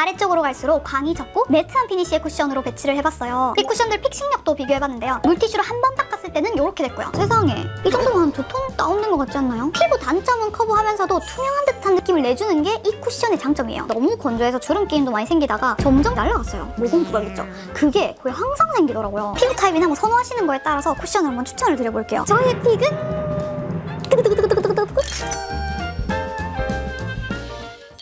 아래쪽으로 갈수록 광이 적고 매트한 피니쉬의 쿠션으로 배치를 해봤어요. 이 쿠션들 픽싱력도 비교해봤는데요. 물티슈로 한 번 닦았을 때는 이렇게 됐고요. 세상에 이 정도면 두통 다운된 것 같지 않나요? 피부 단점은 커버하면서도 투명한 듯한 느낌을 내주는 게 이 쿠션의 장점이에요. 너무 건조해서 주름 끼임도 많이 생기다가 점점 날라갔어요. 모공 부각있죠? 그게 거의 항상 생기더라고요. 피부 타입이나 뭐 선호하시는 거에 따라서 쿠션을 한번 추천을 드려볼게요. 저의 픽은 뜨그뜨그뜨그뜨그뜨그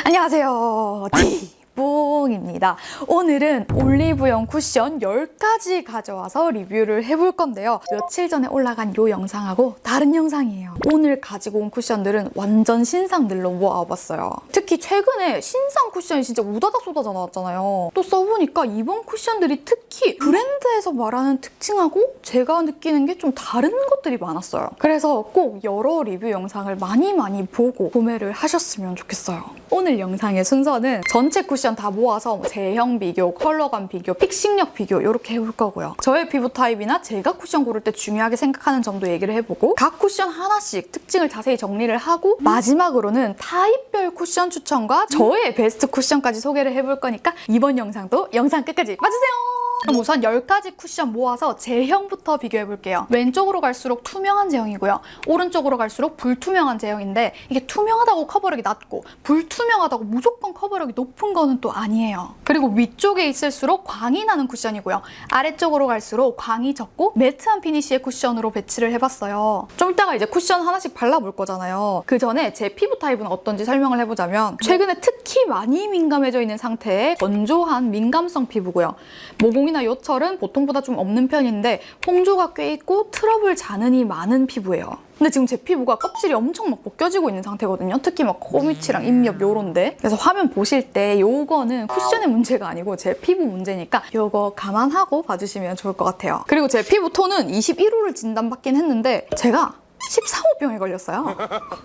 안녕하세요. 디 봉입니다. 오늘은 올리브영 쿠션 10가지 가져와서 리뷰를 해볼 건데요. 며칠 전에 올라간 이 영상하고 다른 영상이에요. 오늘 가지고 온 쿠션들은 완전 신상들로 모아봤어요. 특히 최근에 신상 쿠션이 진짜 우다다 쏟아져 나왔잖아요. 또 써보니까 이번 쿠션들이 특히 브랜드에서 말하는 특징하고 제가 느끼는 게 좀 다른 것들이 많았어요. 그래서 꼭 여러 리뷰 영상을 많이 많이 보고 구매를 하셨으면 좋겠어요. 오늘 영상의 순서는 전체 쿠션 다 모아서 뭐 제형 비교, 컬러감 비교, 픽싱력 비교 이렇게 해볼 거고요. 저의 피부 타입이나 제가 쿠션 고를 때 중요하게 생각하는 점도 얘기를 해보고 각 쿠션 하나씩 특징을 자세히 정리를 하고 마지막으로는 타입별 쿠션 추천과 저의 베스트 쿠션까지 소개를 해볼 거니까 이번 영상도 영상 끝까지 봐주세요. 그럼 우선 10가지 쿠션 모아서 제형부터 비교해 볼게요. 왼쪽으로 갈수록 투명한 제형이고요. 오른쪽으로 갈수록 불투명한 제형인데 이게 투명하다고 커버력이 낮고 불투명하다고 무조건 커버력이 높은 거는 또 아니에요. 그리고 위쪽에 있을수록 광이 나는 쿠션이고요. 아래쪽으로 갈수록 광이 적고 매트한 피니쉬의 쿠션으로 배치를 해봤어요. 좀 이따가 이제 쿠션 하나씩 발라볼 거잖아요. 그 전에 제 피부 타입은 어떤지 설명을 해보자면 최근에 특히 많이 민감해져 있는 상태의 건조한 민감성 피부고요. 모공 이나 요철은 보통보다 좀 없는 편인데 홍조가 꽤 있고 트러블 잔흔이 많은 피부예요. 근데 지금 제 피부가 껍질이 엄청 막 벗겨지고 있는 상태거든요. 특히 막 코밑이랑 입력 요런데. 그래서 화면 보실 때 요거는 쿠션의 문제가 아니고 제 피부 문제니까 요거 감안하고 봐주시면 좋을 것 같아요. 그리고 제 피부 톤은 21호를 진단받긴 했는데 제가 13호병에 걸렸어요.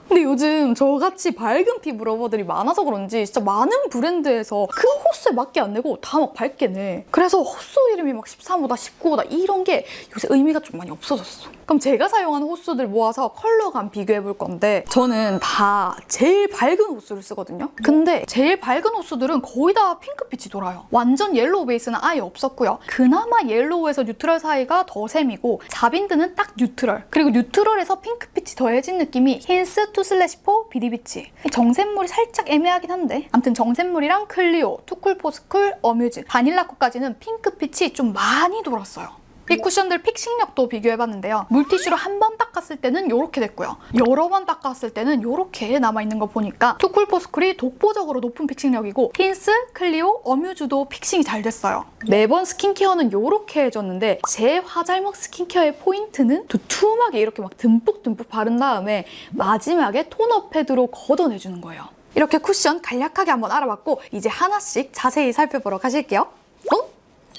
근데 요즘 저같이 밝은 피부 러버들이 많아서 그런지 진짜 많은 브랜드에서 그 호수에 맞게 안 내고 다 막 밝게 내. 그래서 호수 이름이 막 13호다, 19호다 이런 게 요새 의미가 좀 많이 없어졌어. 그럼 제가 사용하는 호수들 모아서 컬러감 비교해 볼 건데 저는 다 제일 밝은 호수를 쓰거든요. 근데 제일 밝은 호수들은 거의 다 핑크빛이 돌아요. 완전 옐로우 베이스는 아예 없었고요. 그나마 옐로우에서 뉴트럴 사이가 더 샘이고 자빈드는 딱 뉴트럴. 그리고 뉴트럴에서 핑크빛이 더해진 느낌이 힌스, 투 슬래시 포, 비디비치. 정샘물이 살짝 애매하긴 한데 아무튼 정샘물이랑 클리오, 투쿨 포스쿨, 어뮤즈, 바닐라코까지는 핑크빛이 좀 많이 돌았어요. 이 쿠션들 픽싱력도 비교해봤는데요. 물티슈로 한 번 닦았을 때는 이렇게 됐고요. 여러 번 닦았을 때는 이렇게 남아있는 거 보니까 투쿨포스쿨이 독보적으로 높은 픽싱력이고 힌스, 클리오, 어뮤즈도 픽싱이 잘 됐어요. 매번 스킨케어는 이렇게 해줬는데 제 화잘먹 스킨케어의 포인트는 두툼하게 이렇게 막 듬뿍듬뿍 바른 다음에 마지막에 톤업 패드로 걷어내주는 거예요. 이렇게 쿠션 간략하게 한번 알아봤고 이제 하나씩 자세히 살펴보러 가실게요. 어?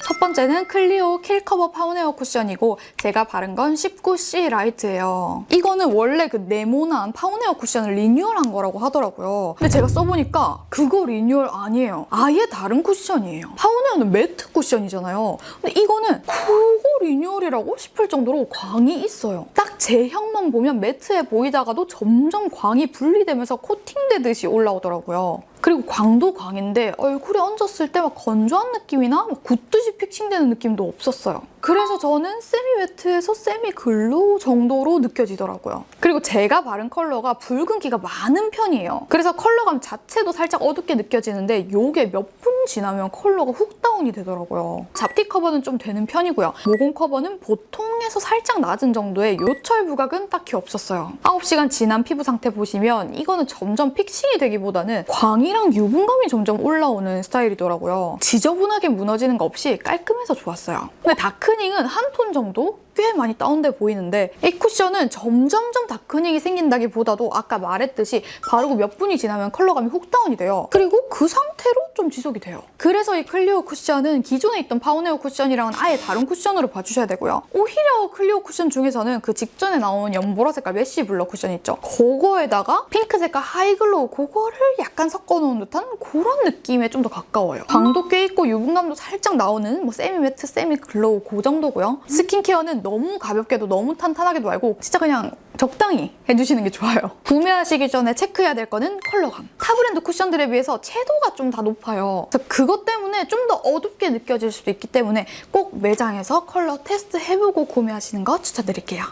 첫 번째는 클리오 킬커버 파운웨어 쿠션이고 제가 바른 건 19C 라이트예요. 이거는 원래 그 네모난 파운웨어 쿠션을 리뉴얼한 거라고 하더라고요. 근데 제가 써보니까 그거 리뉴얼 아니에요. 아예 다른 쿠션이에요. 파운웨어는 매트 쿠션이잖아요. 근데 이거는 그거 리뉴얼이라고 싶을 정도로 광이 있어요. 딱 제형만 보면 매트해 보이다가도 점점 광이 분리되면서 코팅되듯이 올라오더라고요. 그리고 광도 광인데 얼굴에 얹었을 때 막 건조한 느낌이나 막 굳듯이 픽싱되는 느낌도 없었어요. 그래서 저는 세미 매트에서 세미 글로우 정도로 느껴지더라고요. 그리고 제가 바른 컬러가 붉은기가 많은 편이에요. 그래서 컬러감 자체도 살짝 어둡게 느껴지는데 이게 몇 분 지나면 컬러가 훅 다운이 되더라고요. 잡티 커버는 좀 되는 편이고요. 모공 커버는 보통에서 살짝 낮은 정도의 요철 부각은 딱히 없었어요. 9시간 지난 피부 상태 보시면 이거는 점점 픽싱이 되기보다는 광이랑 유분감이 점점 올라오는 스타일이더라고요. 지저분하게 무너지는 거 없이 깔끔해서 좋았어요. 근데 다크 닝은 한 톤 정도? 꽤 많이 다운돼 보이는데 이 쿠션은 점점점 다크닝이 생긴다기보다도 아까 말했듯이 바르고 몇 분이 지나면 컬러감이 훅 다운이 돼요. 그리고 그 상태로 좀 지속이 돼요. 그래서 이 클리오 쿠션은 기존에 있던 파우네오 쿠션이랑은 아예 다른 쿠션으로 봐주셔야 되고요. 오히려 클리오 쿠션 중에서는 그 직전에 나온 연보라 색깔 메쉬 블러 쿠션 있죠. 그거에다가 핑크 색깔 하이글로우 그거를 약간 섞어놓은 듯한 그런 느낌에 좀 더 가까워요. 광도 꽤 있고 유분감도 살짝 나오는 뭐 세미 매트, 세미 글로우 그 정도고요. 스킨케어는 너무 가볍게도 너무 탄탄하게도 말고 진짜 그냥 적당히 해주시는 게 좋아요. 구매하시기 전에 체크해야 될 거는 컬러감. 타 브랜드 쿠션들에 비해서 채도가 좀 다 높아요. 그래서 그것 때문에 좀 더 어둡게 느껴질 수도 있기 때문에 꼭 매장에서 컬러 테스트 해보고 구매하시는 거 추천드릴게요.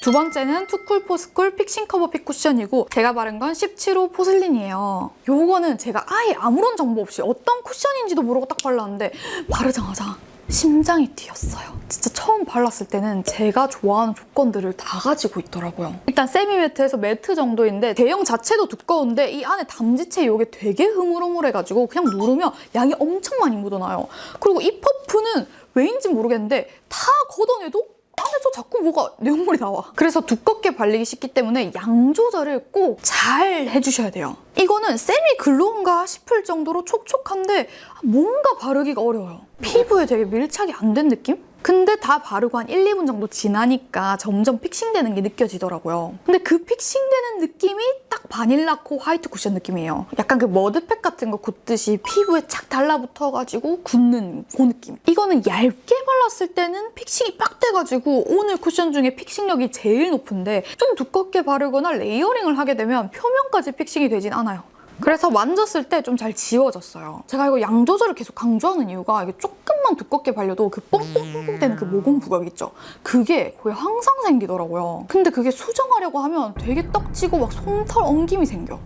두 번째는 투쿨 포스쿨 픽싱 커버 픽 쿠션이고 제가 바른 건 17호 포슬린이에요. 요거는 제가 아예 아무런 정보 없이 어떤 쿠션인지도 모르고 딱 발랐는데 바르자마자 심장이 뛰었어요. 진짜 처음 발랐을 때는 제가 좋아하는 조건들을 다 가지고 있더라고요. 일단 세미 매트에서 매트 정도인데 대형 자체도 두꺼운데 이 안에 담지체 이게 되게 흐물흐물해가지고 그냥 누르면 양이 엄청 많이 묻어나요. 그리고 이 퍼프는 왜인지 모르겠는데 다 걷어내도 안에서 자꾸 뭐가 내용물이 나와. 그래서 두껍게 발리기 쉽기 때문에 양 조절을 꼭 잘 해주셔야 돼요. 이거는 세미 글로인가 싶을 정도로 촉촉한데 뭔가 바르기가 어려워요. 피부에 되게 밀착이 안 된 느낌? 근데 다 바르고 한 1, 2분 정도 지나니까 점점 픽싱되는 게 느껴지더라고요. 근데 그 픽싱되는 느낌이 딱 바닐라코 화이트 쿠션 느낌이에요. 약간 그 머드팩 같은 거 굳듯이 피부에 착 달라붙어가지고 굳는 그 느낌. 이거는 얇게 발랐을 때는 픽싱이 빡 돼가지고 오늘 쿠션 중에 픽싱력이 제일 높은데 좀 두껍게 바르거나 레이어링을 하게 되면 표면까지 픽싱이 되진 않아요. 그래서 만졌을 때 좀 잘 지워졌어요. 제가 이거 양 조절을 계속 강조하는 이유가 이게 조금만 두껍게 발려도 그 뽕뽕뽕뽕 되는 그 모공 부각 있죠? 그게 거의 항상 생기더라고요. 근데 그게 수정하려고 하면 되게 떡지고 막 솜털 엉김이 생겨.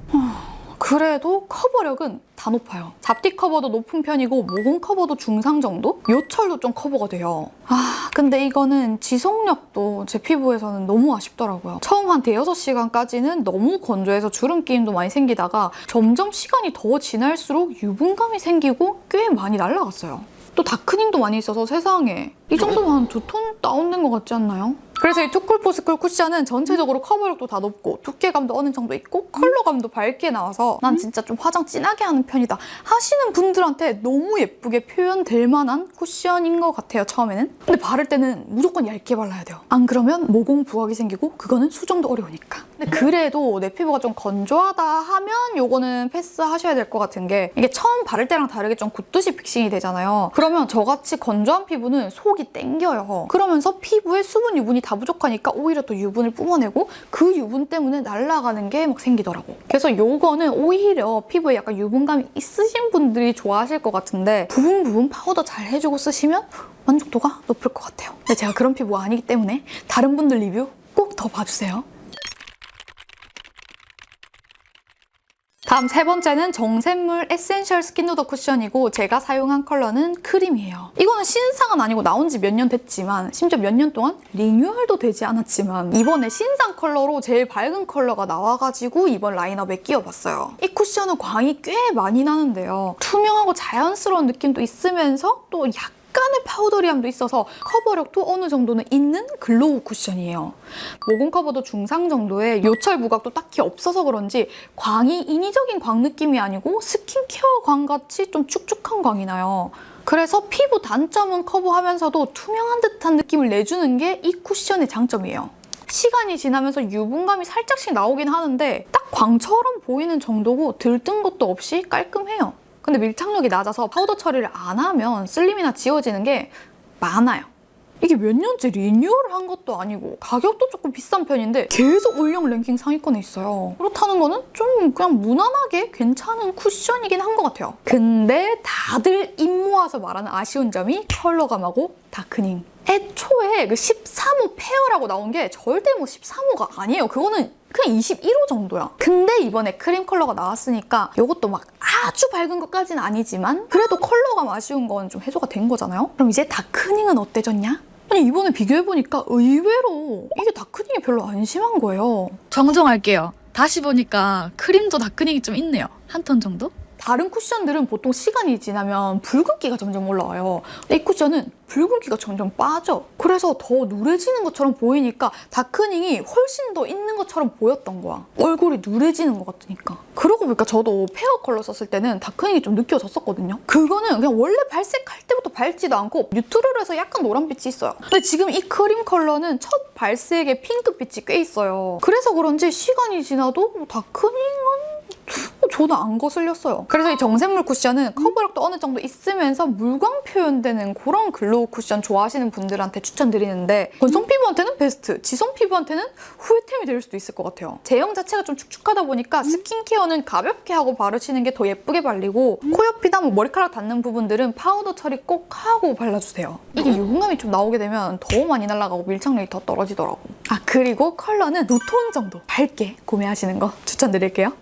하, 그래도 커버력은 다 높아요. 잡티 커버도 높은 편이고 모공 커버도 중상 정도? 요철도 좀 커버가 돼요. 아 근데 이거는 지속력도 제 피부에서는 너무 아쉽더라고요. 처음 한 대여섯 시간까지는 너무 건조해서 주름 끼임도 많이 생기다가 점점 시간이 더 지날수록 유분감이 생기고 꽤 많이 날라갔어요. 또 다크닝도 많이 있어서 세상에 이 정도면 한두톤 다운된 것 같지 않나요? 그래서 이 투쿨포스쿨 쿠션은 전체적으로 커버력도 다 높고 두께감도 어느 정도 있고 컬러감도 밝게 나와서 난 진짜 좀 화장 진하게 하는 편이다 하시는 분들한테 너무 예쁘게 표현될 만한 쿠션인 것 같아요 처음에는. 근데 바를 때는 무조건 얇게 발라야 돼요. 안 그러면 모공 부각이 생기고 그거는 수정도 어려우니까. 근데 그래도 내 피부가 좀 건조하다 하면 요거는 패스하셔야 될 것 같은 게 이게 처음 바를 때랑 다르게 좀 굳듯이 픽싱이 되잖아요. 그러면 저같이 건조한 피부는 속이 땡겨요. 그러면서 피부에 수분 유분이 다 부족하니까 오히려 더 유분을 뿜어내고 그 유분 때문에 날아가는 게 막 생기더라고. 그래서 요거는 오히려 피부에 약간 유분감이 있으신 분들이 좋아하실 것 같은데 부분 부분 파우더 잘 해주고 쓰시면 만족도가 높을 것 같아요. 근데 제가 그런 피부가 아니기 때문에 다른 분들 리뷰 꼭 더 봐주세요. 다음 세 번째는 정샘물 에센셜 스킨 누더 쿠션이고 제가 사용한 컬러는 크림이에요. 이거는 신상은 아니고 나온 지 몇 년 됐지만 심지어 몇 년 동안 리뉴얼도 되지 않았지만 이번에 신상 컬러로 제일 밝은 컬러가 나와가지고 이번 라인업에 끼워봤어요. 이 쿠션은 광이 꽤 많이 나는데요. 투명하고 자연스러운 느낌도 있으면서 또 약간 약간의 파우더리함도 있어서 커버력도 어느 정도는 있는 글로우 쿠션이에요. 모공 커버도 중상 정도의 요철 부각도 딱히 없어서 그런지 광이 인위적인 광 느낌이 아니고 스킨케어 광같이 좀 축축한 광이 나요. 그래서 피부 단점은 커버하면서도 투명한 듯한 느낌을 내주는 게 이 쿠션의 장점이에요. 시간이 지나면서 유분감이 살짝씩 나오긴 하는데 딱 광처럼 보이는 정도고 들뜬 것도 없이 깔끔해요. 근데 밀착력이 낮아서 파우더 처리를 안 하면 슬림이나 지워지는 게 많아요. 이게 몇 년째 리뉴얼을 한 것도 아니고 가격도 조금 비싼 편인데 계속 올영 랭킹 상위권에 있어요. 그렇다는 거는 좀 그냥 무난하게 괜찮은 쿠션이긴 한 것 같아요. 근데 다들 입 모아서 말하는 아쉬운 점이 컬러감하고 다크닝. 애초에 그 13호 페어라고 나온 게 절대 뭐 13호가 아니에요. 그거는 그냥 21호 정도야. 근데 이번에 크림 컬러가 나왔으니까 이것도 막 아주 밝은 것까지는 아니지만 그래도 컬러감 아쉬운 건 좀 해소가 된 거잖아요? 그럼 이제 다크닝은 어때졌냐? 아니 이번에 비교해보니까 의외로 이게 다크닝이 별로 안 심한 거예요. 정정할게요. 다시 보니까 크림도 다크닝이 좀 있네요. 한 톤 정도? 다른 쿠션들은 보통 시간이 지나면 붉은기가 점점 올라와요. 이 쿠션은 붉은기가 점점 빠져. 그래서 더 누래지는 것처럼 보이니까 다크닝이 훨씬 더 있는 것처럼 보였던 거야. 얼굴이 누래지는 것 같으니까. 그러고 보니까 저도 페어 컬러 썼을 때는 다크닝이 좀 느껴졌었거든요. 그거는 그냥 원래 발색할 때부터 밝지도 않고 뉴트럴에서 약간 노란빛이 있어요. 근데 지금 이 크림 컬러는 첫 발색에 핑크빛이 꽤 있어요. 그래서 그런지 시간이 지나도 뭐 다크닝은 저는 안 거슬렸어요. 그래서 이 정샘물 쿠션은 커버력도 어느 정도 있으면서 물광 표현되는 그런 글로우 쿠션 좋아하시는 분들한테 추천드리는데 건성 피부한테는 베스트, 지성 피부한테는 후회템이 될 수도 있을 것 같아요. 제형 자체가 좀 축축하다 보니까 스킨케어는 가볍게 하고 바르시는 게 더 예쁘게 발리고 코 옆이나 뭐 머리카락 닿는 부분들은 파우더 처리 꼭 하고 발라주세요. 이게 유분감이 좀 나오게 되면 더 많이 날아가고 밀착력이 더 떨어지더라고. 아 그리고 컬러는 두톤 정도 밝게 구매하시는 거 추천드릴게요.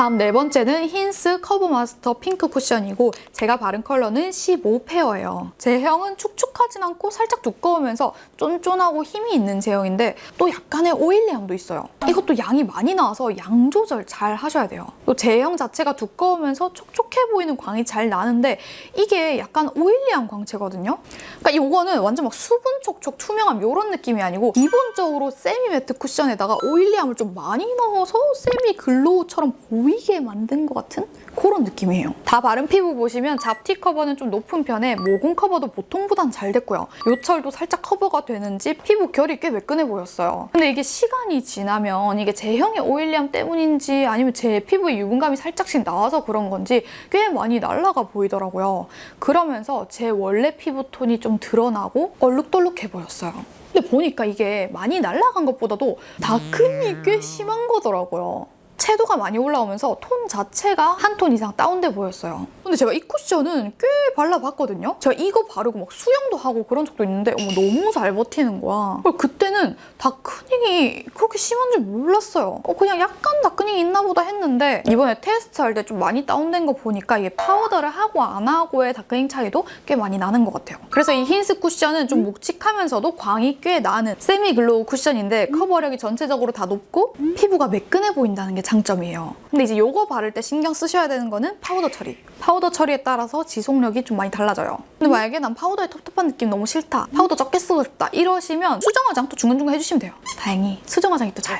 다음 네 번째는 힌스 커브 마스터 핑크 쿠션이고 제가 바른 컬러는 15페어예요. 제형은 축축하진 않고 살짝 두꺼우면서 쫀쫀하고 힘이 있는 제형인데 또 약간의 오일리함도 있어요. 이것도 양이 많이 나와서 양 조절 잘 하셔야 돼요. 또 제형 자체가 두꺼우면서 촉촉해 보이는 광이 잘 나는데 이게 약간 오일리한 광채거든요. 그러니까 이거는 완전 막 수분 촉촉 투명함 이런 느낌이 아니고 기본적으로 세미 매트 쿠션에다가 오일리함을 좀 많이 넣어서 세미 글로우처럼 보이 게 만든 것 같은 그런 느낌이에요. 다 바른 피부 보시면 잡티 커버는 좀 높은 편에 모공 커버도 보통보단 잘 됐고요. 요철도 살짝 커버가 되는지 피부 결이 꽤 매끈해 보였어요. 근데 이게 시간이 지나면 이게 제형의 오일리함 때문인지 아니면 제 피부에 유분감이 살짝씩 나와서 그런 건지 꽤 많이 날라가 보이더라고요. 그러면서 제 원래 피부 톤이 좀 드러나고 얼룩덜룩해 보였어요. 근데 보니까 이게 많이 날라간 것보다도 다크닝이 꽤 심한 거더라고요. 채도가 많이 올라오면서 톤 자체가 한 톤 이상 다운돼 보였어요. 근데 제가 이 쿠션은 꽤 발라봤거든요. 제가 이거 바르고 막 수영도 하고 그런 적도 있는데 어머 너무 잘 버티는 거야. 그리고 그때는 다크닝이 그렇게 심한 줄 몰랐어요. 어, 그냥 약간 다크닝이 있나 보다 했는데 이번에 테스트할 때 좀 많이 다운된 거 보니까 이게 파우더를 하고 안 하고의 다크닝 차이도 꽤 많이 나는 것 같아요. 그래서 이 힌스 쿠션은 좀 묵직하면서도 광이 꽤 나는 세미 글로우 쿠션인데 커버력이 전체적으로 다 높고 피부가 매끈해 보인다는 게 장점이에요. 근데 이제 요거 바를 때 신경 쓰셔야 되는 거는 파우더 처리. 파우더 처리에 따라서 지속력이 좀 많이 달라져요. 근데 만약에 난 파우더에 텁텁한 느낌 너무 싫다. 파우더 적게 쓰고 싶다. 이러시면 수정 화장 또 중간중간 해주시면 돼요. 다행히 수정 화장이 또 잘.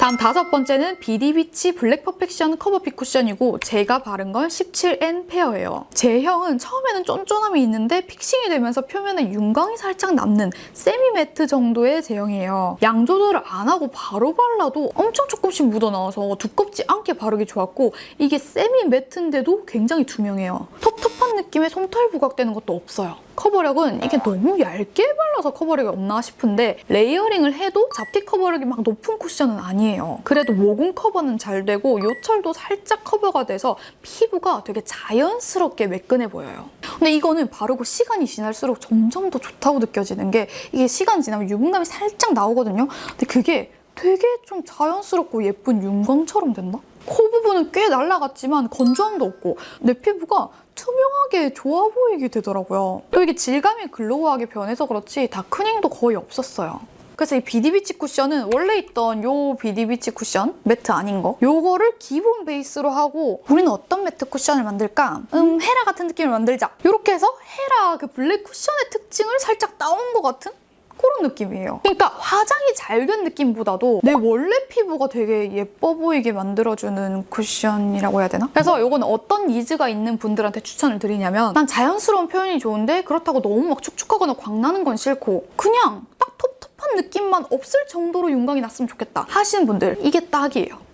다음 다섯 번째는 비디비치 블랙 퍼펙션 커버 핏 쿠션이고 제가 바른 건 17N 페어예요. 제형은 처음에는 쫀쫀함이 있는데 픽싱이 되면서 표면에 윤광이 살짝 남는 세미 매트 정도의 제형이에요. 양 조절을 안 하고 바로 발라도 엄청 조금씩 묻어나와서 두껍지 않게 바르기 좋았고 이게 세미 매트인데도 굉장히 투명해요. 텁텁한 느낌의 솜털 부각되는 것도 없어요. 커버력은 이게 너무 얇게 발라서 커버력이 없나 싶은데 레이어링을 해도 잡티 커버력이 막 높은 쿠션은 아니에요. 그래도 모공 커버는 잘 되고 요철도 살짝 커버가 돼서 피부가 되게 자연스럽게 매끈해 보여요. 근데 이거는 바르고 시간이 지날수록 점점 더 좋다고 느껴지는 게 이게 시간 지나면 유분감이 살짝 나오거든요. 근데 그게 되게 좀 자연스럽고 예쁜 윤광처럼 된다? 코 부분은 꽤 날라갔지만 건조함도 없고 내 피부가 투명하게 좋아 보이게 되더라고요. 또 이게 질감이 글로우하게 변해서 그렇지 다크닝도 거의 없었어요. 그래서 이 비디비치 쿠션은 원래 있던 요 비디비치 쿠션 매트 아닌 거 요거를 기본 베이스로 하고 우리는 어떤 매트 쿠션을 만들까? 음 헤라 같은 느낌을 만들자 이렇게 해서 헤라 그 블랙 쿠션의 특징을 살짝 따온 것 같은 그런 느낌이에요. 그러니까 화장이 잘 된 느낌보다도 내 원래 피부가 되게 예뻐 보이게 만들어주는 쿠션이라고 해야 되나? 그래서 이건 어떤 니즈가 있는 분들한테 추천을 드리냐면 난 자연스러운 표현이 좋은데 그렇다고 너무 막 축축하거나 광나는 건 싫고 그냥 딱 텁텁한 느낌만 없을 정도로 윤광이 났으면 좋겠다 하시는 분들 이게 딱이에요.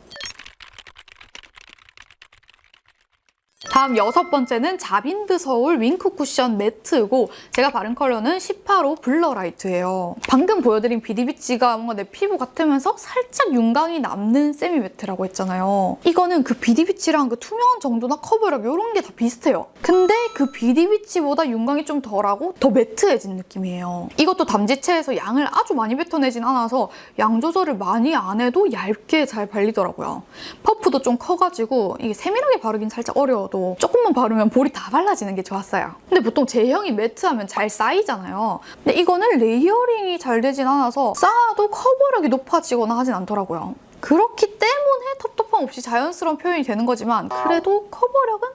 다음 여섯 번째는 자빈드 서울 윙크 쿠션 매트고 제가 바른 컬러는 18호 블러 라이트예요. 방금 보여드린 비디비치가 뭔가 내 피부 같으면서 살짝 윤광이 남는 세미 매트라고 했잖아요. 이거는 그 비디비치랑 그 투명한 정도나 커버력 이런 게 다 비슷해요. 근데 그 비디비치보다 윤광이 좀 덜하고 더 매트해진 느낌이에요. 이것도 담지체에서 양을 아주 많이 뱉어내진 않아서 양 조절을 많이 안 해도 얇게 잘 발리더라고요. 퍼프도 좀 커가지고 이게 세밀하게 바르긴 살짝 어려워도 조금만 바르면 볼이 다 발라지는 게 좋았어요. 근데 보통 제형이 매트하면 잘 쌓이잖아요. 근데 이거는 레이어링이 잘 되진 않아서 쌓아도 커버력이 높아지거나 하진 않더라고요. 그렇기 때문에 텁텁함 없이 자연스러운 표현이 되는 거지만 그래도 커버력은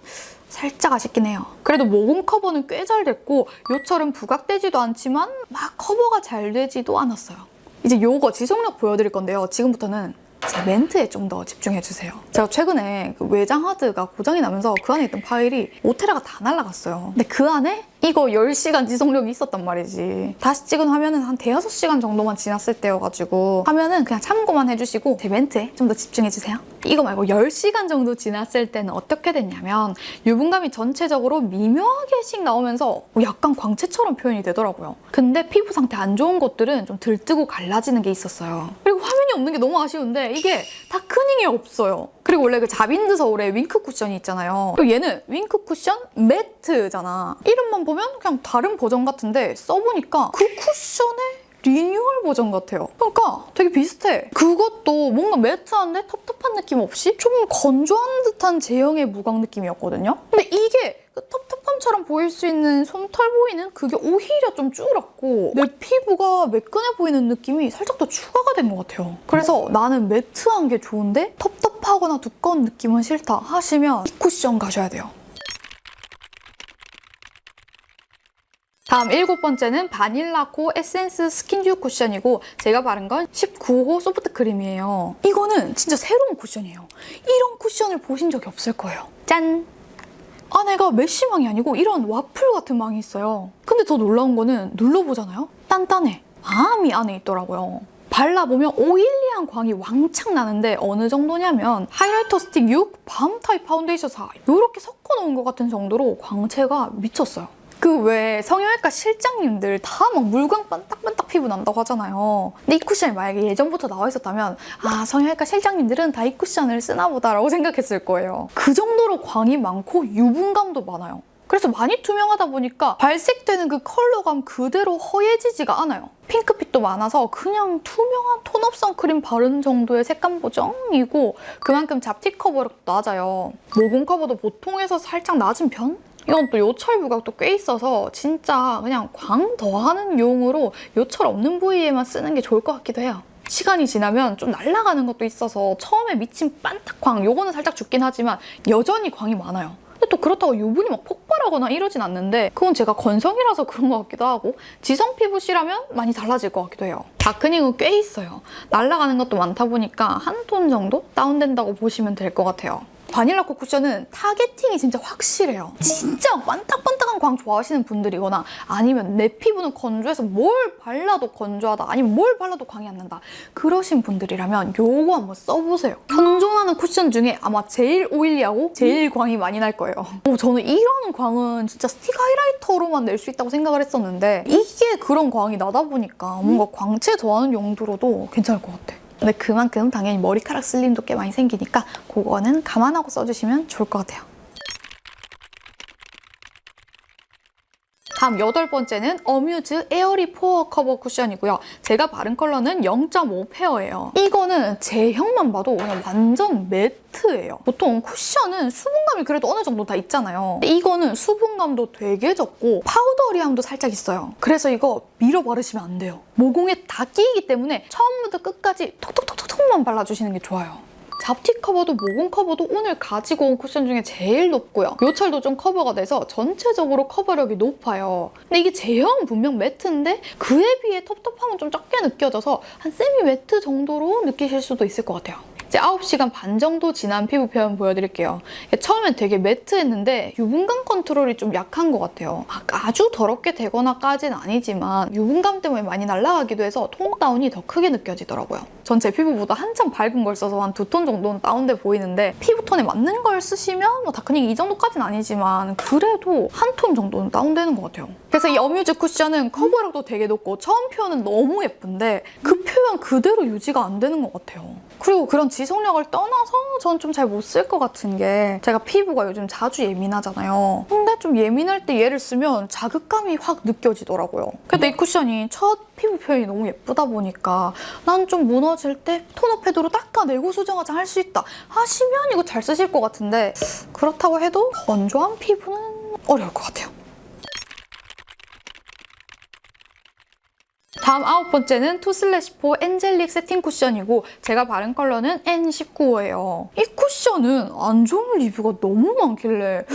살짝 아쉽긴 해요. 그래도 모공 커버는 꽤 잘 됐고 요철은 부각되지도 않지만 막 커버가 잘 되지도 않았어요. 이제 요거 지속력 보여드릴 건데요. 지금부터는 제 멘트에 좀 더 집중해주세요. 제가 최근에 그 외장 하드가 고장이 나면서 그 안에 있던 파일이 5테라가 다 날라갔어요. 근데 그 안에 이거 10시간 지속력이 있었단 말이지. 다시 찍은 화면은 한 대여섯 시간 정도만 지났을 때여가지고 화면은 그냥 참고만 해주시고 제 멘트에 좀 더 집중해주세요. 이거 말고 10시간 정도 지났을 때는 어떻게 됐냐면 유분감이 전체적으로 미묘하게씩 나오면서 약간 광채처럼 표현이 되더라고요. 근데 피부 상태 안 좋은 것들은 좀 들뜨고 갈라지는 게 있었어요. 그리고 화면이 없는 게 너무 아쉬운데 이게 다 크닝이 없어요. 그리고 원래 그 자빈드 서울의 윙크 쿠션이 있잖아요. 얘는 윙크 쿠션 매트잖아. 이름만 보면 그냥 다른 버전 같은데 써보니까 그 쿠션의 리뉴얼 버전 같아요. 그러니까 되게 비슷해. 그것도 뭔가 매트한데 텁텁한 느낌 없이 좀 건조한 듯한 제형의 무광 느낌이었거든요. 근데 이게 그 텁텁함처럼 보일 수 있는 솜털 보이는 그게 오히려 좀 줄었고 내 피부가 매끈해 보이는 느낌이 살짝 더 추가가 된 것 같아요. 그래서 나는 매트한 게 좋은데 텁텁하거나 두꺼운 느낌은 싫다 하시면 이 쿠션 가셔야 돼요. 다음 일곱 번째는 바닐라코 에센스 스킨듀 쿠션이고 제가 바른 건 19호 소프트 크림이에요. 이거는 진짜 새로운 쿠션이에요. 이런 쿠션을 보신 적이 없을 거예요. 짠! 안에가 메쉬망이 아니고 이런 와플 같은 망이 있어요. 근데 더 놀라운 거는 눌러보잖아요? 단단해. 마음이 안에 있더라고요. 발라보면 오일리한 광이 왕창 나는데 어느 정도냐면 하이라이터 스틱 6, 밤 타입 파운데이션 4 이렇게 섞어놓은 것 같은 정도로 광채가 미쳤어요. 그 외에 성형외과 실장님들 다 막 물광 반딱반딱 피부 난다고 하잖아요. 근데 이 쿠션이 만약에 예전부터 나와 있었다면 아 성형외과 실장님들은 다 이 쿠션을 쓰나 보다 라고 생각했을 거예요. 그 정도로 광이 많고 유분감도 많아요. 그래서 많이 투명하다 보니까 발색되는 그 컬러감 그대로 허해지지가 않아요. 핑크빛도 많아서 그냥 투명한 톤업 선크림 바른 정도의 색감 보정이고 그만큼 잡티 커버력도 낮아요. 모공 커버도 보통에서 살짝 낮은 편? 이건 또 요철 부각도 꽤 있어서 진짜 그냥 광 더하는 용으로 요철 없는 부위에만 쓰는 게 좋을 것 같기도 해요. 시간이 지나면 좀 날아가는 것도 있어서 처음에 미친 반딱광 요거는 살짝 죽긴 하지만 여전히 광이 많아요. 또 그렇다고 유분이 막 폭발하거나 이러진 않는데 그건 제가 건성이라서 그런 것 같기도 하고 지성 피부시라면 많이 달라질 것 같기도 해요. 다크닝은 꽤 있어요. 날아가는 것도 많다 보니까 한 톤 정도 다운된다고 보시면 될 것 같아요. 바닐라 코 쿠션은 타겟팅이 진짜 확실해요. 진짜 반딱반딱한 광 좋아하시는 분들이거나 아니면 내 피부는 건조해서 뭘 발라도 건조하다 아니면 뭘 발라도 광이 안 난다 그러신 분들이라면 요거 한번 써보세요. 현존하는 쿠션 중에 아마 제일 오일리하고 제일 광이 많이 날 거예요. 어, 저는 이런 광은 진짜 스틱 하이라이터로만 낼 수 있다고 생각을 했었는데 이게 그런 광이 나다 보니까 뭔가 광채 더하는 용도로도 괜찮을 것 같아. 근데 그만큼 당연히 머리카락 슬림도 꽤 많이 생기니까 그거는 감안하고 써주시면 좋을 것 같아요. 다음 여덟 번째는 어뮤즈 에어리 포어 커버 쿠션이고요. 제가 바른 컬러는 0.5 페어예요. 이거는 제형만 봐도 그냥 완전 매트예요. 보통 쿠션은 수분감이 그래도 어느 정도 다 있잖아요. 근데 이거는 수분감도 되게 적고 파우더리함도 살짝 있어요. 그래서 이거 밀어 바르시면 안 돼요. 모공에 다 끼이기 때문에 처음부터 끝까지 톡톡톡톡톡만 발라주시는 게 좋아요. 잡티 커버도 모공 커버도 오늘 가지고 온 쿠션 중에 제일 높고요. 요철도 좀 커버가 돼서 전체적으로 커버력이 높아요. 근데 이게 제형은 분명 매트인데 그에 비해 텁텁함은 좀 적게 느껴져서 한 세미 매트 정도로 느끼실 수도 있을 것 같아요. 이제 9시간 반 정도 지난 피부 표현 보여드릴게요. 처음엔 되게 매트했는데 유분감 컨트롤이 좀 약한 것 같아요. 막 아주 더럽게 되거나까지는 아니지만 유분감 때문에 많이 날아가기도 해서 톤 다운이 더 크게 느껴지더라고요. 전 제 피부보다 한참 밝은 걸 써서 한 두 톤 정도는 다운돼 보이는데 피부톤에 맞는 걸 쓰시면 뭐 다크닝 이 정도까지는 아니지만 그래도 한 톤 정도는 다운되는 것 같아요. 그래서 이 어뮤즈 쿠션은 커버력도 되게 높고 처음 표현은 너무 예쁜데 그 표현 그대로 유지가 안 되는 것 같아요. 그리고 그런 지속력을 떠나서 전 좀 잘 못 쓸 것 같은 게 제가 피부가 요즘 자주 예민하잖아요. 근데 좀 예민할 때 얘를 쓰면 자극감이 확 느껴지더라고요. 근데 이 쿠션이 첫 피부 표현이 너무 예쁘다 보니까 난 좀 무너질 때 토너 패드로 닦아내고 수정 화장 할수 있다 하시면 이거 잘 쓰실 것 같은데 그렇다고 해도 건조한 피부는 어려울 것 같아요. 다음 아홉 번째는 투슬래시포 엔젤릭 세팅 쿠션이고 제가 바른 컬러는 N19호예요. 이 쿠션은 안 좋은 리뷰가 너무 많길래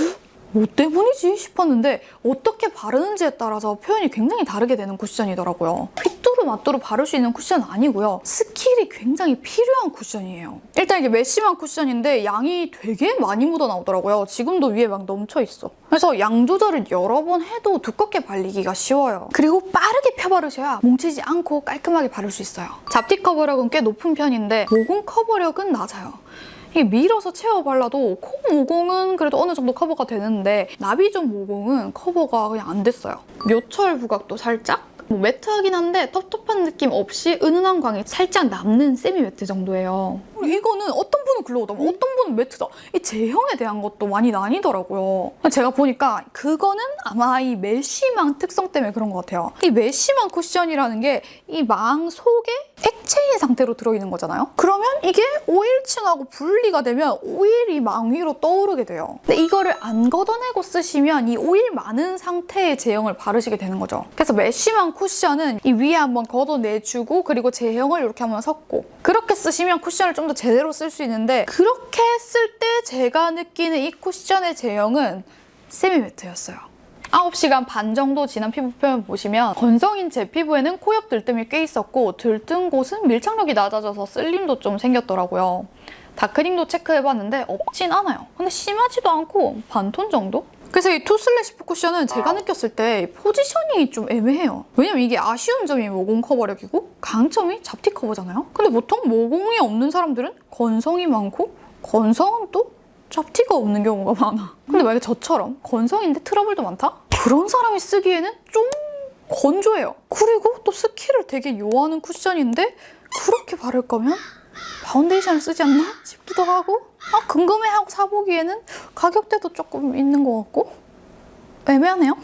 뭐 때문이지 싶었는데 어떻게 바르는지에 따라서 표현이 굉장히 다르게 되는 쿠션이더라고요. 휘뚜루 마뚜루 바를 수 있는 쿠션 아니고요. 스킬이 굉장히 필요한 쿠션이에요. 일단 이게 메쉬한 쿠션인데 양이 되게 많이 묻어 나오더라고요. 지금도 위에 막 넘쳐 있어. 그래서 양 조절을 여러 번 해도 두껍게 발리기가 쉬워요. 그리고 빠르게 펴바르셔야 뭉치지 않고 깔끔하게 바를 수 있어요. 잡티 커버력은 꽤 높은 편인데 모공 커버력은 낮아요. 이게 밀어서 채워 발라도 코 모공은 그래도 어느 정도 커버가 되는데 나비존 모공은 커버가 그냥 안 됐어요. 묘철 부각도 살짝 뭐 매트하긴 한데 텁텁한 느낌 없이 은은한 광이 살짝 남는 세미 매트 정도예요. 이거는 어떤 분은 글로우다, 어떤 분은 매트다. 이 제형에 대한 것도 많이 나뉘더라고요. 제가 보니까 그거는 아마 이 메쉬망 특성 때문에 그런 것 같아요. 이 메쉬망 쿠션이라는 게 이 망 속에 액체인 상태로 들어있는 거잖아요. 그러면 이게 오일층하고 분리가 되면 오일이 망 위로 떠오르게 돼요. 근데 이거를 안 걷어내고 쓰시면 이 오일 많은 상태의 제형을 바르시게 되는 거죠. 그래서 메쉬망 쿠션은 이 위에 한번 걷어내주고 그리고 제형을 이렇게 한번 섞고 그렇게 쓰시면 쿠션을 좀 더 제대로 쓸 수 있는데 그렇게 쓸때 제가 느끼는 이 쿠션의 제형은 세미 매트였어요. 9시간 반 정도 지난 피부 표현 보시면 건성인 제 피부에는 코옆 들뜸이 꽤 있었고 들뜬 곳은 밀착력이 낮아져서 쓸림도 좀 생겼더라고요. 다크닝도 체크해봤는데 없진 않아요. 근데 심하지도 않고 반톤 정도? 그래서 이 투슬래시 쿠션은 제가 느꼈을 때 포지션이 좀 애매해요. 왜냐면 이게 아쉬운 점이 모공 커버력이고 강점이 잡티 커버잖아요. 근데 보통 모공이 없는 사람들은 건성이 많고 건성은 또 잡티가 없는 경우가 많아. 근데 만약에 저처럼 건성인데 트러블도 많다? 그런 사람이 쓰기에는 좀 건조해요. 그리고 또 스킬을 되게 요하는 쿠션인데 그렇게 바를 거면 파운데이션을 쓰지 않나 싶기도 하고 아 궁금해하고 사보기에는 가격대도 조금 있는 것 같고 애매하네요.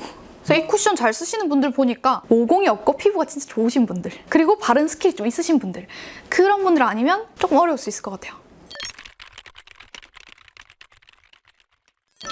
그래서 이 쿠션 잘 쓰시는 분들 보니까 모공이 없고 피부가 진짜 좋으신 분들 그리고 바른 스킬이 좀 있으신 분들 그런 분들 아니면 조금 어려울 수 있을 것 같아요.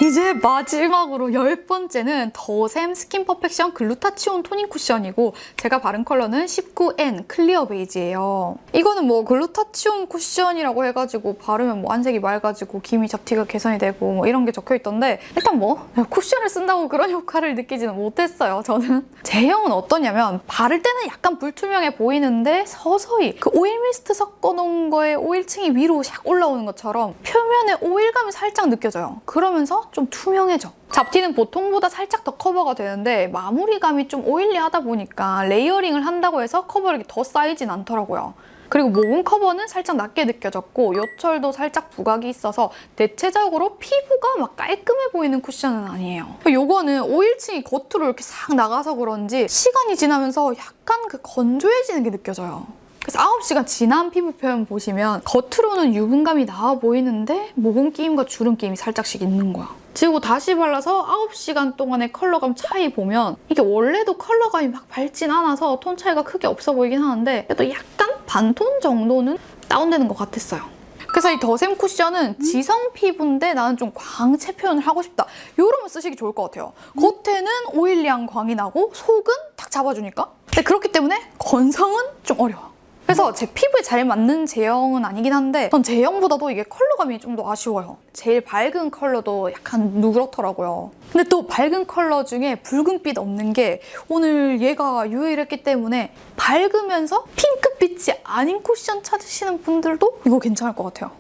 이제 마지막으로 열 번째는 더샘 스킨 퍼펙션 글루타치온 토닝 쿠션이고 제가 바른 컬러는 19N 클리어 베이지예요. 이거는 뭐 글루타치온 쿠션이라고 해가지고 바르면 뭐 안색이 맑아지고 기미 잡티가 개선이 되고 뭐 이런 게 적혀 있던데 일단 뭐 쿠션을 쓴다고 그런 효과를 느끼지는 못했어요. 저는 제형은 어떠냐면 바를 때는 약간 불투명해 보이는데 서서히 그 오일 미스트 섞어놓은 거에 오일층이 위로 샥 올라오는 것처럼 표면에 오일감이 살짝 느껴져요. 그러면서 좀 투명해져. 잡티는 보통보다 살짝 더 커버가 되는데 마무리감이 좀 오일리하다 보니까 레이어링을 한다고 해서 커버력이 더 쌓이진 않더라고요. 그리고 모공 커버는 살짝 낮게 느껴졌고 요철도 살짝 부각이 있어서 대체적으로 피부가 막 깔끔해 보이는 쿠션은 아니에요. 요거는 오일층이 겉으로 이렇게 싹 나가서 그런지 시간이 지나면서 약간 그 건조해지는 게 느껴져요. 그래서 9시간 지난 피부 표현 보시면 겉으로는 유분감이 나와 보이는데 모공 끼임과 주름 끼임이 살짝씩 있는 거야. 지우고 다시 발라서 9시간 동안의 컬러감 차이 보면 이게 원래도 컬러감이 막 밝진 않아서 톤 차이가 크게 없어 보이긴 하는데 그래도 약간 반톤 정도는 다운되는 것 같았어요. 그래서 이 더샘 쿠션은 지성 피부인데 나는 좀 광채 표현을 하고 싶다. 이러면 쓰시기 좋을 것 같아요. 겉에는 오일리한 광이 나고 속은 탁 잡아주니까. 근데 그렇기 때문에 건성은 좀 어려워. 그래서 제 피부에 잘 맞는 제형은 아니긴 한데 전 제형보다도 이게 컬러감이 좀 더 아쉬워요. 제일 밝은 컬러도 약간 누그렇더라고요. 근데 또 밝은 컬러 중에 붉은빛 없는 게 오늘 얘가 유일했기 때문에 밝으면서 핑크빛이 아닌 쿠션 찾으시는 분들도 이거 괜찮을 것 같아요.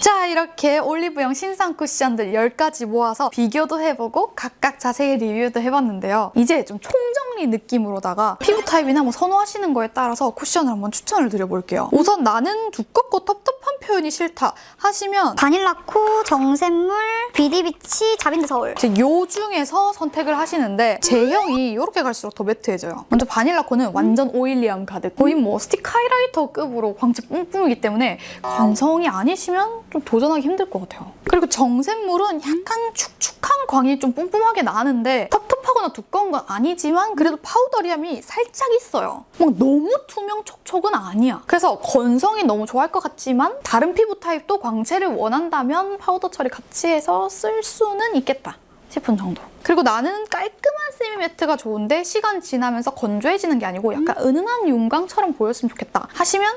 자 이렇게 올리브영 신상 쿠션들 10가지 모아서 비교도 해보고 각각 자세히 리뷰도 해봤는데요. 이제 좀 총정리 느낌으로다가 피부 타입이나 뭐 선호하시는 거에 따라서 쿠션을 한번 추천을 드려볼게요. 우선 나는 두껍고 텁텁한 표현이 싫다 하시면 바닐라코, 정샘물, 비디비치, 자빈드 서울. 이제 요 중에서 선택을 하시는데 제형이 이렇게 갈수록 더 매트해져요. 먼저 바닐라코는 완전 오일리함 가득. 거의 뭐 스틱 하이라이터 급으로 광채 뿜뿜이기 때문에 건성이 아니시면 좀 도전하기 힘들 것 같아요. 그리고 정샘물은 약간 축축한 광이 좀 뿜뿜하게 나는데 텁텁하거나 두꺼운 건 아니지만 그래도 파우더리함이 살짝 있어요. 막 너무 투명 촉촉은 아니야. 그래서 건성이 너무 좋아할 것 같지만 다른 피부 타입도 광채를 원한다면 파우더 처리 같이 해서 쓸 수는 있겠다. 싶은 정도. 그리고 나는 깔끔한 세미 매트가 좋은데 시간 지나면서 건조해지는 게 아니고 약간 은은한 윤광처럼 보였으면 좋겠다 하시면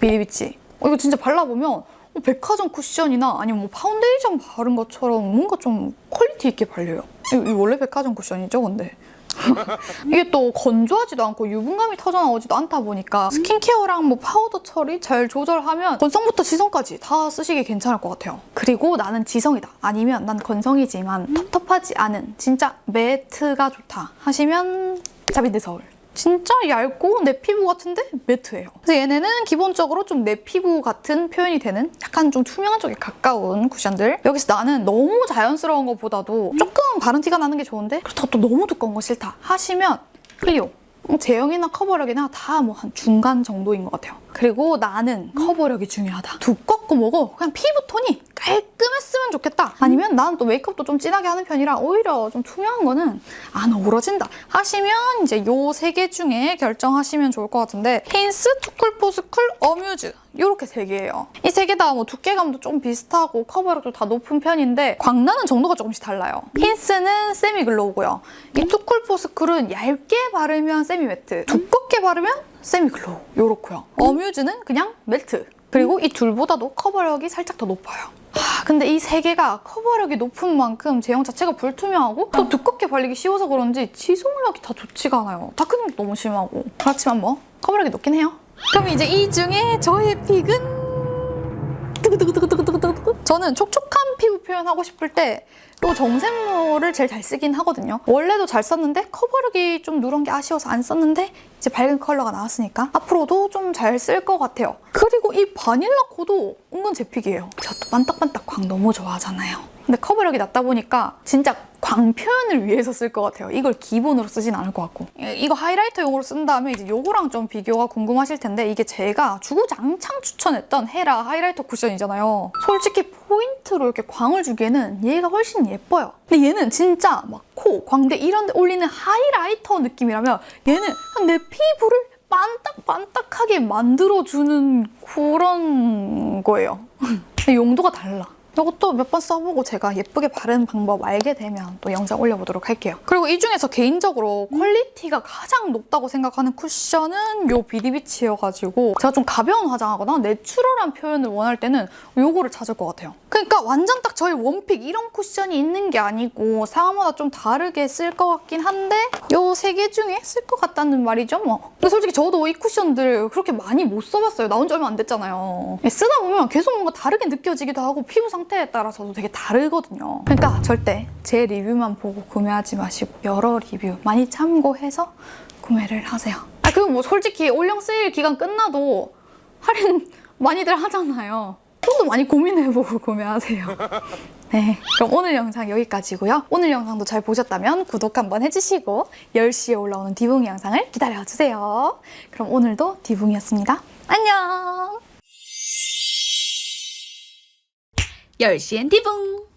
미리비치. 어, 이거 진짜 발라보면 뭐 백화점 쿠션이나 아니면 뭐 파운데이션 바른 것처럼 뭔가 좀 퀄리티 있게 발려요. 이거 원래 백화점 쿠션이죠, 근데. 이게 또 건조하지도 않고 유분감이 터져나오지도 않다 보니까 스킨케어랑 뭐 파우더 처리 잘 조절하면 건성부터 지성까지 다 쓰시기 괜찮을 것 같아요. 그리고 나는 지성이다. 아니면 난 건성이지만 텁텁하지 않은 진짜 매트가 좋다 하시면 자빈드 서울. 진짜 얇고 내 피부 같은데 매트예요. 그래서 얘네는 기본적으로 좀 내 피부 같은 표현이 되는 약간 좀 투명한 쪽에 가까운 쿠션들. 여기서 나는 너무 자연스러운 것보다도 조금 바른 티가 나는 게 좋은데 그렇다고 또 너무 두꺼운 거 싫다 하시면 클리오. 뭐 제형이나 커버력이나 다 뭐 한 중간 정도인 것 같아요. 그리고 나는 커버력이 중요하다. 두껍고 뭐고 그냥 피부 톤이 깔끔했으면 좋겠다. 아니면 나는 또 메이크업도 좀 진하게 하는 편이라 오히려 좀 투명한 거는 안 어우러진다. 하시면 이제 요 세 개 중에 결정하시면 좋을 것 같은데 힌스, 투쿨포스쿨, 어뮤즈 이렇게 세 개예요. 이 세 개 다 뭐 두께감도 좀 비슷하고 커버력도 다 높은 편인데 광나는 정도가 조금씩 달라요. 힌스는 세미 글로우고요. 이 투쿨포스쿨은 얇게 바르면 세미 매트, 두껍게 바르면 세미 글로우 요렇고요. 어뮤즈는 그냥 매트. 그리고 이 둘보다도 커버력이 살짝 더 높아요. 하, 근데 이 세 개가 커버력이 높은 만큼 제형 자체가 불투명하고 또 두껍게 발리기 쉬워서 그런지 지속력이 다 좋지가 않아요. 다크닝도 너무 심하고. 그렇지만 뭐 커버력이 높긴 해요. 그럼 이제 이 중에 저의 픽은 두구두구두구두구두구. 저는 촉촉한 피부 표현하고 싶을 때이 정샘물을 제일 잘 쓰긴 하거든요. 원래도 잘 썼는데 커버력이 좀 누런 게 아쉬워서 안 썼는데 이제 밝은 컬러가 나왔으니까 앞으로도 좀 잘 쓸 것 같아요. 그리고 이 바닐라 코도 은근 제 픽이에요. 제가 또 반딱반딱 광 너무 좋아하잖아요. 근데 커버력이 낮다 보니까 진짜 광 표현을 위해서 쓸 것 같아요. 이걸 기본으로 쓰진 않을 것 같고. 이- 이거 하이라이터용으로 쓴 다음에 이제 요거랑 좀 비교가 궁금하실 텐데 이게 제가 주구장창 추천했던 헤라 하이라이터 쿠션이잖아요. 솔직히 포인트로 이렇게 광을 주기에는 얘가 훨씬 예뻐요. 근데 얘는 진짜 막 코, 광대 이런 데 올리는 하이라이터 느낌이라면 얘는 내 피부를 반딱반딱하게 만들어주는 그런 거예요. 용도가 달라. 이것도 몇 번 써보고 제가 예쁘게 바르는 방법 알게 되면 또 영상 올려보도록 할게요. 그리고 이 중에서 개인적으로 퀄리티가 가장 높다고 생각하는 쿠션은 요 비디비치여가지고 제가 좀 가벼운 화장하거나 내추럴한 표현을 원할 때는 요거를 찾을 것 같아요. 그러니까 완전 딱 저의 원픽 이런 쿠션이 있는 게 아니고 상황마다 좀 다르게 쓸 것 같긴 한데 요 세 개 중에 쓸 것 같다는 말이죠 뭐. 근데 솔직히 저도 이 쿠션들 그렇게 많이 못 써봤어요. 나온 지 얼마 안 됐잖아요. 쓰다 보면 계속 뭔가 다르게 느껴지기도 하고 피부 상태에 따라서도 되게 다르거든요. 그러니까 절대 제 리뷰만 보고 구매하지 마시고 여러 리뷰 많이 참고해서 구매를 하세요. 아 그리고 뭐 솔직히 올영 세일 기간 끝나도 할인 많이들 하잖아요. 좀 더 많이 고민해보고 구매하세요. 네, 그럼 오늘 영상 여기까지고요. 오늘 영상도 잘 보셨다면 구독 한번 해주시고 10시에 올라오는 디붕이 영상을 기다려주세요. 그럼 오늘도 디붕이었습니다. 안녕! 10시엔 디붕!